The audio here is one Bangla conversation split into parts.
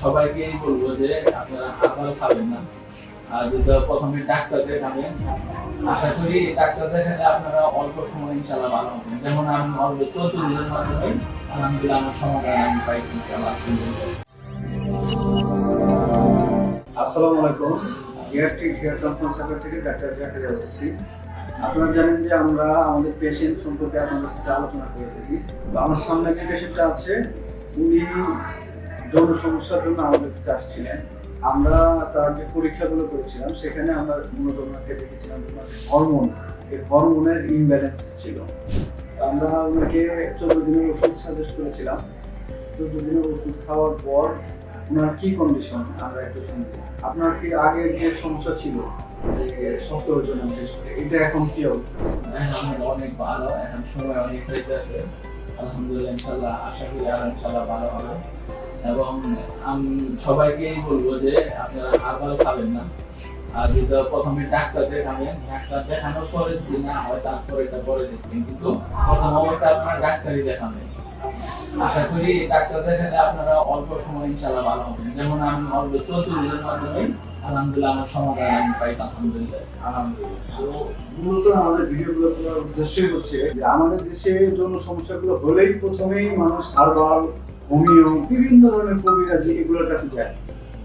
সবাইকেই বলব যে আপনারা হারবাল খাবেন না। আর যদি প্রথমে ডাক্তার দেখাবেন, আশা করি ডাক্তার দেখালে আপনারা অল্প সময় ইনশাল্লাহ ভালো হবেন। যেমন আমি অল্প চোদ্দ দিনের মাধ্যমে আলহামদুলিল্লাহ আমার সমাধান আমি পাইছি ইনশাল্লাহ আসসালামু আলাইকুম। এয়ারটেক হেয়ার থেকে ডাক্তার জাকারিয়া বলছি আপনারা জানেন যে আমরা আমাদের পেশেন্ট সম্পর্কে আপনাদের সাথে আলোচনা করে থাকি। আমার সামনে যে পেশেন্টটা আছে, উনি যৌন সমস্যার জন্য আমাদের কাছে আসছিলেন। আমরা তার যে পরীক্ষাগুলো করেছিলাম, সেখানে আমরা মূলত ওনাকে দেখেছিলাম হরমোন। এই হরমোনের ইমব্যালেন্স ছিল। আমরা ওনাকে চোদ্দ দিনের ওষুধ সাজেস্ট করেছিলাম। চোদ্দ দিনের ওষুধ খাওয়ার পর ওনার কি কন্ডিশন আমরা একটু শুনব। আপনার কি আগে যে সমস্যা ছিল যে শক্ত এটা এখন কি আলহামদুলিল্লাহ অনেক ভালো। এখন সময় অনেক আলহামদুলিল্লাহ ইনশাল্লাহ আশা করি আর ইনশাল্লাহ ভালো হবে। এবং আমি, সবাইকেই বলব যে আপনারা হারবাল খাবেন না। আর যদি প্রথমে ডাক্তার দেখাবেন, ডাক্তার দেখানোর পরে যদি না হয়, তারপরে এটা পরে দেখবেন কিন্তু প্রথম অবস্থায় আপনারা ডাক্তারই দেখাবেন। আশা করি ডাক্তার দেখালে আপনারা অল্প সময় ইনশাল্লাহ ভালো হবেন। যেমন আমি অল্প চোদ্দ দিনের মাধ্যমে আলহামদুলিল্লাহ আমার সমাধান আমি পাইছি, আলহামদুলিল্লাহ। মূলত আমাদের ভিডিওগুলো করার উদ্দেশ্যই হচ্ছে যে আমাদের দেশে জন্য সমস্যাগুলো হলেই প্রথমেই মানুষ হারবাল হোমিও বিভিন্ন ধরনের এগুলোর কাছে যায়।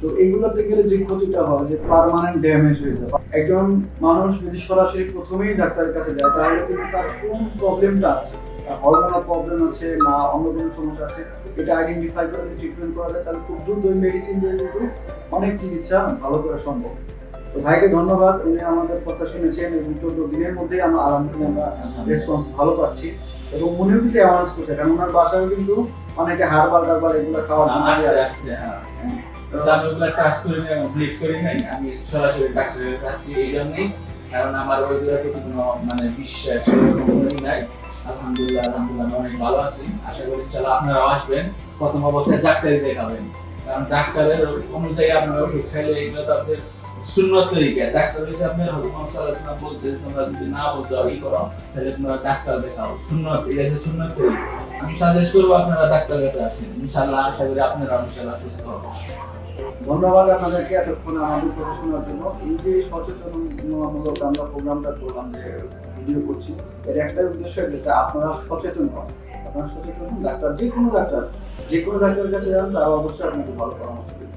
তো এগুলোতে গেলে যে ক্ষতিটা হয়, যে পার্মানেন্ট ড্যামেজ হয়ে যায়। একজন মানুষ যদি সরাসরি প্রথমেই ডাক্তারের কাছে যায়, তাহলে কিন্তু তার কোন প্রবলেমটা আছে? হরমোনাল প্রবলেম আছে না অন্য কোনো সমস্যা আছে, এটা আইডেন্টিফাই করে, যদি ট্রিটমেন্ট করা যায়, তাহলে খুব দ্রুত মেডিসিন দিয়ে কিন্তু অনেক চিকিৎসা ভালো করা সম্ভব। তো ভাইকে ধন্যবাদ, উনি আমাদের কথা শুনেছেন এবং চোদ্দ দিনের মধ্যে আমরা আলহামদুলিল্লাহ আমরা রেসপন্স ভালো পাচ্ছি। এবং অ্যাওয়ার্নেস করছে কারণ ওনার বাসায় কিন্তু অনেকে হারবাল টারবাল এগুলো আসছে যায়। আসছে হ্যাঁ। আমি ওগুলো টাচ করি নাই করি নাই আমি সরাসরি ডাক্তারের কাছে এই জন্যই। কারণ আমার ওইগুলোর প্রতি কোনো মানে বিশ্বাস কোনোই নাই। আলহামদুলিল্লাহ আলহামদুলিল্লাহ আমি অনেক ভালো আছি। আশা করি ইনশাল্লাহ আপনারাও আসবেন প্রথম অবস্থায় ডাক্তারই দেখাবেন। কারণ ডাক্তারের অনুযায়ী আপনারা ওষুধ খাইলে এগুলো তো আপনাদের সুন্নত তরিকা। ডাক্তার হচ্ছে আপনার হজরত সাল্লাল্লাহু বলছে তোমরা যদি না বলছো ই করো, তাহলে তোমরা ডাক্তার দেখাও। সুন্নত, এটা হচ্ছে সুন্নত তরিকা। আমি সাজেস্ট করব আপনারা ডাক্তার কাছে আসেন। ইনশাল্লাহ আশা করি আপনারা ইনশাল্লাহ সুস্থ হবেন। ধন্যবাদ আপনাদেরকে এতক্ষণ আমাদের কথা শোনার জন্য। এই যে সচেতনমূলক আমরা প্রোগ্রামটা করলাম, যে ভিডিও করছি, এর একটাই উদ্দেশ্য যেটা আপনারা সচেতন হন। আপনারা সচেতন হন, ডাক্তার, যে কোনো ডাক্তার, যে কোনো ডাক্তারের কাছে যান, তারা অবশ্যই আপনাকে ভালো পরামর্শ দেবে।